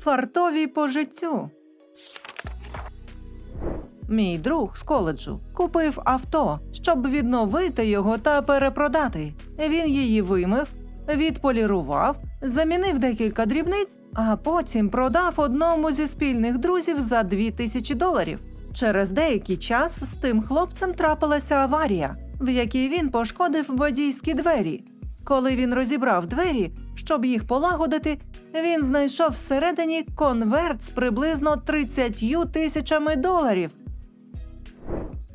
Фартові по життю. Мій друг з коледжу купив авто, щоб відновити його та перепродати. Він її вимив, відполірував, замінив декілька дрібниць, а потім продав одному зі спільних друзів за 2000 доларів. Через деякий час з тим хлопцем трапилася аварія, в якій він пошкодив водійські двері. Коли він розібрав двері, щоб їх полагодити, він знайшов всередині конверт з приблизно 30 тисячами доларів.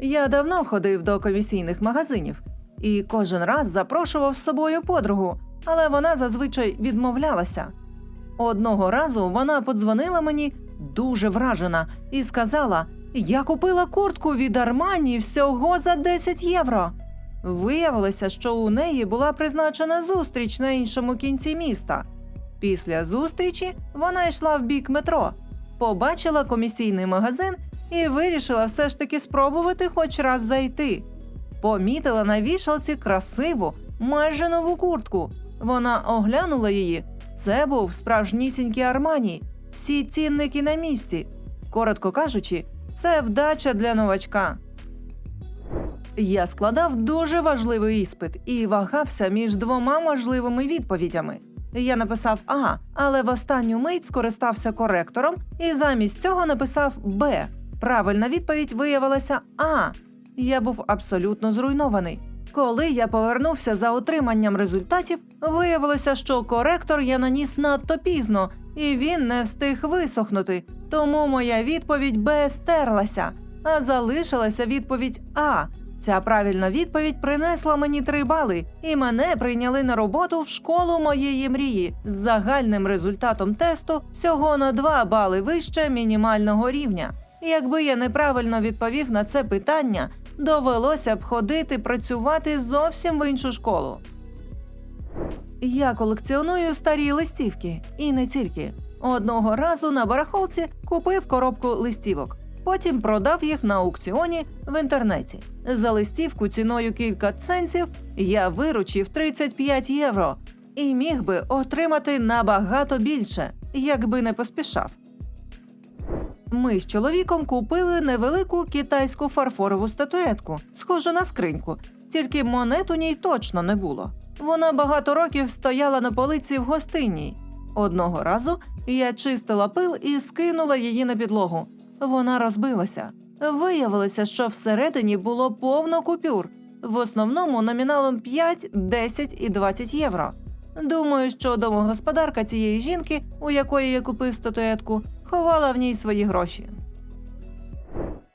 Я давно ходив до комісійних магазинів і кожен раз запрошував з собою подругу, але вона зазвичай відмовлялася. Одного разу вона подзвонила мені дуже вражена і сказала: Я купила куртку від Армані всього за 10 євро. Виявилося, що у неї була призначена зустріч на іншому кінці міста. Після зустрічі вона йшла в бік метро, побачила комісійний магазин і вирішила все ж таки спробувати хоч раз зайти. Помітила на вішалці красиву, майже нову куртку. Вона оглянула її. Це був справжнісінький Армані, всі цінники на місці. Коротко кажучи, це вдача для новачка. Я складав дуже важливий іспит і вагався між двома можливими відповідями. Я написав А, але в останню мить скористався коректором і замість цього написав Б. Правильна відповідь виявилася А. Я був абсолютно зруйнований. Коли я повернувся за отриманням результатів, виявилося, що коректор я наніс надто пізно, і він не встиг висохнути. Тому моя відповідь Б стерлася, а залишилася відповідь А. Ця правильна відповідь принесла мені три бали, і мене прийняли на роботу в школу моєї мрії з загальним результатом тесту всього на два бали вище мінімального рівня. Якби я неправильно відповів на це питання, довелося б ходити працювати зовсім в іншу школу. Я колекціоную старі листівки і не тільки. Одного разу на барахолці купив коробку листівок, потім продав їх на аукціоні в інтернеті. За листівку ціною кілька центів я виручив 35 євро і міг би отримати набагато більше, якби не поспішав. Ми з чоловіком купили невелику китайську фарфорову статуетку, схожу на скриньку, тільки монет у ній точно не було. Вона багато років стояла на полиці в гостинній. Одного разу я чистила пил і скинула її на підлогу. Вона розбилася. Виявилося, що всередині було повно купюр, в основному номіналом 5, 10 і 20 євро. Думаю, що домогосподарка цієї жінки, у якої я купив статуетку, ховала в ній свої гроші.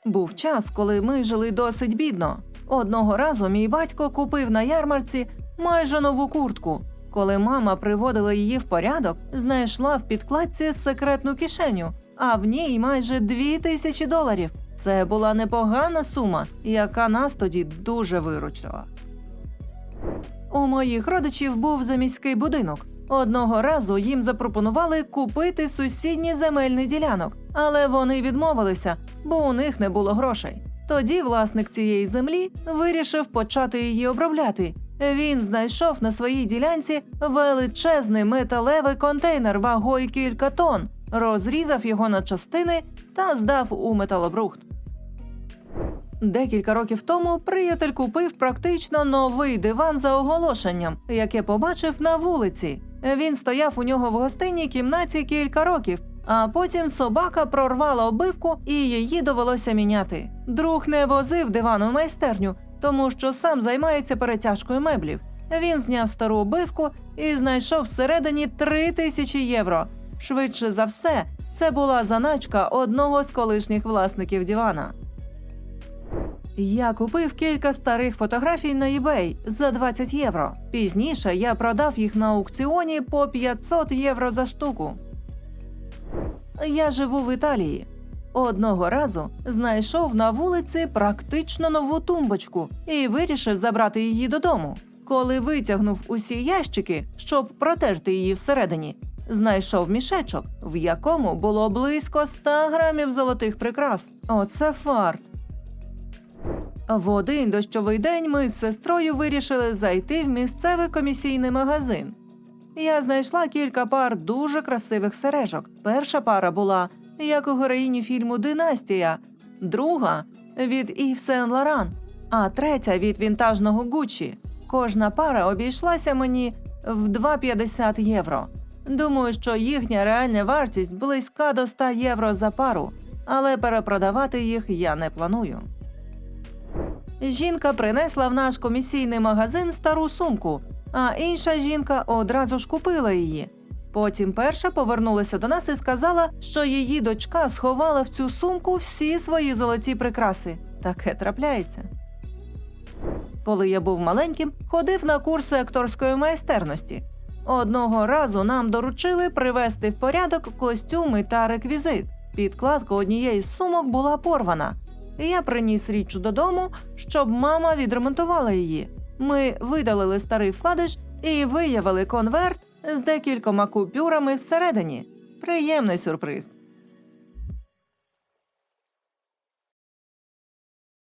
Був час, коли ми жили досить бідно. Одного разу мій батько купив на ярмарці майже нову куртку. Коли мама приводила її в порядок, знайшла в підкладці секретну кишеню, а в ній майже дві тисячі доларів. Це була непогана сума, яка нас тоді дуже виручила. У моїх родичів був заміський будинок. Одного разу їм запропонували купити сусідній земельний ділянок, але вони відмовилися, бо у них не було грошей. Тоді власник цієї землі вирішив почати її обробляти. Він знайшов на своїй ділянці величезний металевий контейнер вагою кілька тонн, розрізав його на частини та здав у металобрухт. Декілька років тому приятель купив практично новий диван за оголошенням, яке побачив на вулиці. Він стояв у нього в гостинній кімнаті кілька років, а потім собака прорвала обивку і її довелося міняти. Друг не возив диван у майстерню, тому що сам займається перетяжкою меблів. Він зняв стару обивку і знайшов всередині три тисячі євро. Швидше за все, це була заначка одного з колишніх власників дивана. Я купив кілька старих фотографій на eBay за 20 євро. Пізніше я продав їх на аукціоні по 500 євро за штуку. Я живу в Італії. Одного разу знайшов на вулиці практично нову тумбочку і вирішив забрати її додому. Коли витягнув усі ящики, щоб протерти її всередині, знайшов мішечок, в якому було близько 100 грамів золотих прикрас. Оце фарт. В один дощовий день ми з сестрою вирішили зайти в місцевий комісійний магазин. я знайшла кілька пар дуже красивих сережок. Перша пара була як у героїні фільму Династія, друга від Ів Сен Лоран, а третя від вінтажного Гуччі. Кожна пара обійшлася мені в 2,50 євро. Думаю, що їхня реальна вартість близька до 100 євро за пару, але перепродавати їх я не планую. Жінка принесла в наш комісійний магазин стару сумку, а інша жінка одразу ж купила її. Потім перша повернулася до нас і сказала, що її дочка сховала в цю сумку всі свої золоті прикраси. Таке трапляється. Коли я був маленьким, ходив на курси акторської майстерності. Одного разу нам доручили привести в порядок костюми та реквізит. Підкладка однієї з сумок була порвана. Я приніс річ додому, щоб мама відремонтувала її. Ми видалили старий вкладиш і виявили конверт з декількома купюрами всередині. Приємний сюрприз.